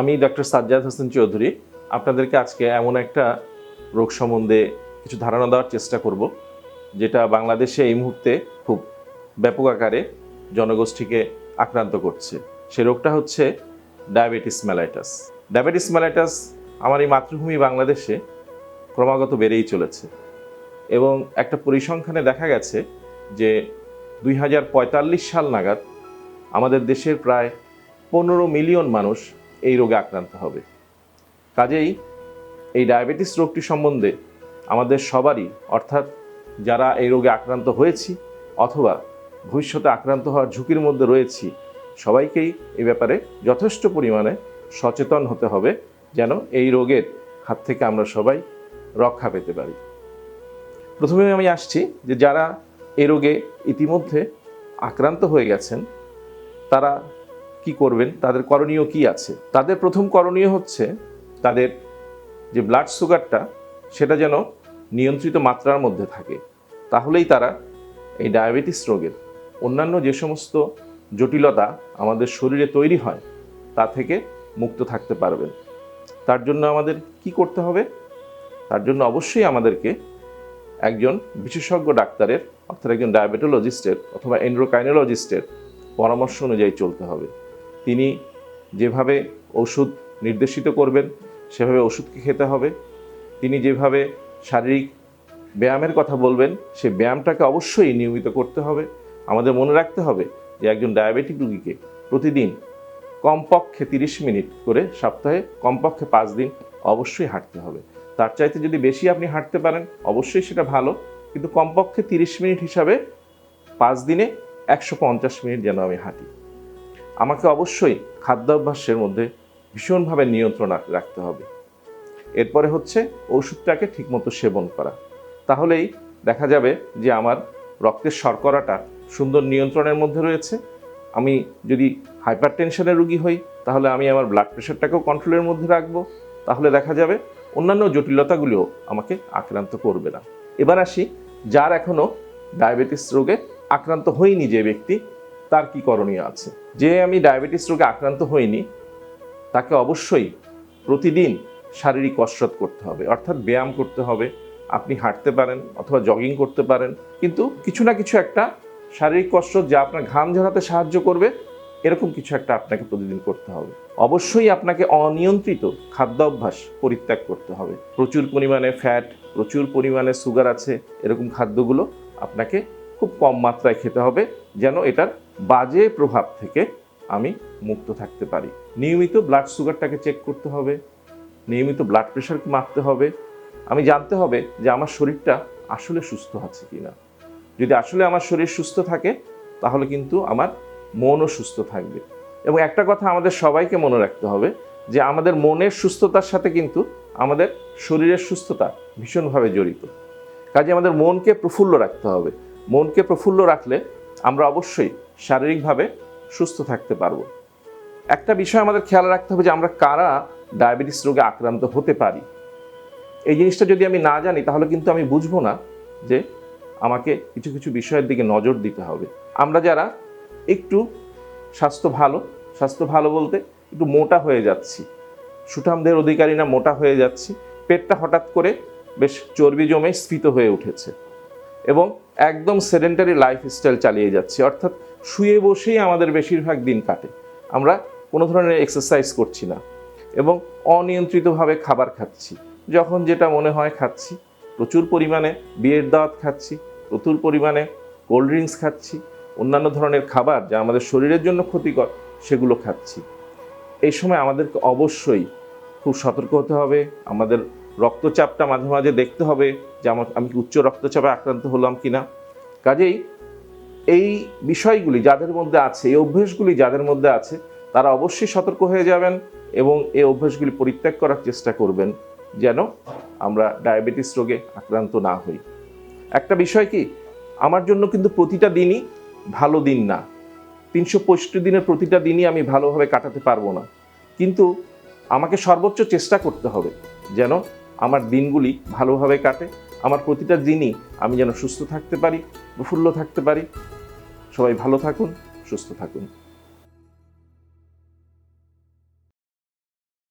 আমি ডক্টর সাজ্জাদ হোসেন চৌধুরী আপনাদেরকে আজকে এমন একটা রোগ সম্বন্ধে কিছু ধারণা দেওয়ার চেষ্টা করব, যেটা বাংলাদেশে এই মুহূর্তে খুব ব্যাপক আকারে জনগোষ্ঠীকে আক্রান্ত করছে। সে রোগটা হচ্ছে ডায়াবেটিস ম্যালাইটাস ডায়াবেটিস ম্যালাইটাস আমার এই মাতৃভূমি বাংলাদেশে ক্রমাগত বেড়েই চলেছে এবং একটা পরিসংখ্যানে দেখা গেছে যে দুই হাজার পঁয়তাল্লিশ সাল নাগাদ আমাদের দেশের প্রায় পনেরো মিলিয়ন মানুষ এই রোগে আক্রান্ত হবে। কাজেই এই ডায়াবেটিস রোগটি সম্বন্ধে আমাদের সবারই, অর্থাৎ যারা এই রোগে আক্রান্ত হয়েছি অথবা ভবিষ্যতে আক্রান্ত হওয়ার ঝুঁকির মধ্যে রয়েছি, সবাইকেই এ ব্যাপারে যথেষ্ট পরিমাণে সচেতন হতে হবে যেন এই রোগের হাত থেকে আমরা সবাই রক্ষা পেতে পারি। প্রথমে আমি আসছি যে যারা এই রোগে ইতিমধ্যে আক্রান্ত হয়ে গেছেন, তারা কি করবেন? তাদের করণীয় কি আছে? তাদের প্রথম করণীয় হচ্ছে তাদের যে ব্লাড সুগারটা সেটা যেন নিয়ন্ত্রিত মাত্রার মধ্যে থাকে। তাহলেই তারা এই ডায়াবেটিস রোগের অন্যান্য যে সমস্ত জটিলতা আমাদের শরীরে তৈরি হয়, তা থেকে মুক্ত থাকতে পারবেন। তার জন্য আমাদের কি করতে হবে? তার জন্য অবশ্যই আমাদেরকে একজন বিশেষজ্ঞ ডাক্তারের, অর্থাৎ একজন ডায়াবেটোলজিস্টের অথবা এন্ড্রোকাইনোলজিস্টের পরামর্শ অনুযায়ী চলতে হবে। তিনি যেভাবে ওষুধ নির্দেশিত করবেন, সেভাবে ওষুধকে খেতে হবে, তিনি যেভাবে শারীরিক ব্যায়ামের কথা বলবেন সেই ব্যায়ামটাকে অবশ্যই নিয়মিত করতে হবে। আমাদের মনে রাখতে হবে যে একজন ডায়াবেটিক রুগীকে প্রতিদিন কমপক্ষে তিরিশ মিনিট করে সপ্তাহে, কমপক্ষে পাঁচ দিন অবশ্যই হাঁটতে হবে। তার চাইতে যদি বেশি আপনি হাঁটতে পারেন, অবশ্যই সেটা ভালো। কিন্তু কমপক্ষে তিরিশ মিনিট হিসাবে পাঁচ দিনে একশো পঞ্চাশ মিনিট যেন আমি হাঁটি। আমাকে অবশ্যই খাদ্যাভ্যাসের মধ্যে ভীষণভাবে নিয়ন্ত্রণ রাখতে হবে। এরপরে হচ্ছে ওষুধটাকে ঠিকমতো সেবন করা। তাহলেই দেখা যাবে যে আমার রক্তের শর্করাটা সুন্দর নিয়ন্ত্রণের মধ্যে রয়েছে। আমি যদি হাইপার টেনশনের রুগী হই, তাহলে আমি আমার ব্লাড প্রেশারটাকেও কন্ট্রোলের মধ্যে রাখব। তাহলে দেখা যাবে অন্যান্য জটিলতাগুলিও আমাকে আক্রান্ত করবে না। এবার আসি, যার এখনও ডায়াবেটিস রোগে আক্রান্ত হয়নি যে ব্যক্তি তার কি করণীয় আছে? যে আমি ডায়াবেটিস রোগে আক্রান্ত হইনি, তাকে অবশ্যই প্রতিদিন শারীরিক কসরত করতে হবে। অর্থাৎ ব্যায়াম করতে হবে, আপনি হাঁটতে পারেন অথবা জগিং করতে পারেন। কিন্তু কিছু না কিছু একটা শারীরিক কসরত যা আপনার ঘাম ঝরাতে সাহায্য করবে, এরকম কিছু একটা আপনাকে প্রতিদিন করতে হবে। অবশ্যই আপনাকে অনিয়ন্ত্রিত খাদ্য অভ্যাস পরিত্যাগ করতে হবে। প্রচুর পরিমাণে ফ্যাট প্রচুর পরিমাণে সুগার আছে, এরকম খাদ্যগুলো আপনাকে খুব কম মাত্রায় খেতে হবে যেন এটার বাজে প্রভাব থেকে আমি মুক্ত থাকতে পারি। নিয়মিত ব্লাড সুগারটাকে চেক করতে হবে, নিয়মিত ব্লাড প্রেশারকে মাপতে হবে। আমি জানতে হবে যে আমার শরীরটা আসলে সুস্থ আছে কিনা। যদি আসলে আমার শরীর সুস্থ থাকে, তাহলে কিন্তু আমার মনও সুস্থ থাকবে। এবং একটা কথা আমাদের সবাইকে মনে রাখতে হবে যে আমাদের মনের সুস্থতার সাথে কিন্তু আমাদের শরীরের সুস্থতা ভীষণভাবে জড়িত। কাজে আমাদের মনকে প্রফুল্ল রাখতে হবে। মনকে প্রফুল্ল রাখলে আমরা অবশ্যই শারীরিকভাবে সুস্থ থাকতে পারব। একটা বিষয় আমাদের খেয়াল রাখতে হবে যে আমরা কারা ডায়াবেটিস রোগে আক্রান্ত হতে পারি। এই জিনিসটা যদি আমি না জানি, তাহলে কিন্তু আমি বুঝব না যে আমাকে কিছু কিছু বিষয়ের দিকে নজর দিতে হবে। আমরা যারা একটু স্বাস্থ্য ভালো স্বাস্থ্য ভালো বলতে একটু মোটা হয়ে যাচ্ছি, সুঠামদের অধিকারী না, মোটা হয়ে যাচ্ছি, পেটটা হঠাৎ করে বেশ চর্বি জমে স্ফীত হয়ে উঠেছে। এবং একদম সেডেন্টারি লাইফস্টাইল চালিয়ে যাচ্ছি। অর্থাৎ শুয়ে বসেই আমাদের বেশিরভাগ দিন কাটে। আমরা কোনো ধরনের এক্সারসাইজ করছি না এবং অনিয়ন্ত্রিতভাবে খাবার খাচ্ছি। যখন যেটা মনে হয় খাচ্ছি, প্রচুর পরিমাণে বিয়ের দাওয়াত খাচ্ছি, প্রচুর পরিমাণে কোল্ড ড্রিঙ্কস খাচ্ছি, অন্যান্য ধরনের খাবার যা আমাদের শরীরের জন্য ক্ষতিকর, সেগুলো খাচ্ছি। এই সময় আমাদেরকে অবশ্যই খুব সতর্ক হতে হবে। আমাদের রক্তচাপটা মাঝে মাঝে দেখতে হবে যে আমার আমি উচ্চ রক্তচাপে আক্রান্ত হলাম কি না কাজেই এই বিষয়গুলি যাদের মধ্যে আছে, এই অভ্যেসগুলি যাদের মধ্যে আছে, তারা অবশ্যই সতর্ক হয়ে যাবেন এবং এই অভ্যাসগুলি পরিত্যাগ করার চেষ্টা করবেন যেন আমরা ডায়াবেটিস রোগে আক্রান্ত না হই। একটা বিষয় কি, আমার জন্য কিন্তু প্রতিটা দিনই ভালো দিন না। তিনশো পঁয়ষট্টি দিনের প্রতিটা দিনই আমি ভালোভাবে কাটাতে পারব না। কিন্তু আমাকে সর্বোচ্চ চেষ্টা করতে হবে যেন আমার দিনগুলি ভালোভাবে কাটে। আমার প্রতিটা দিনই আমি যেন সুস্থ থাকতে পারি, প্রফুল্ল থাকতে পারি। সবাই ভালো থাকুন, সুস্থ থাকুন।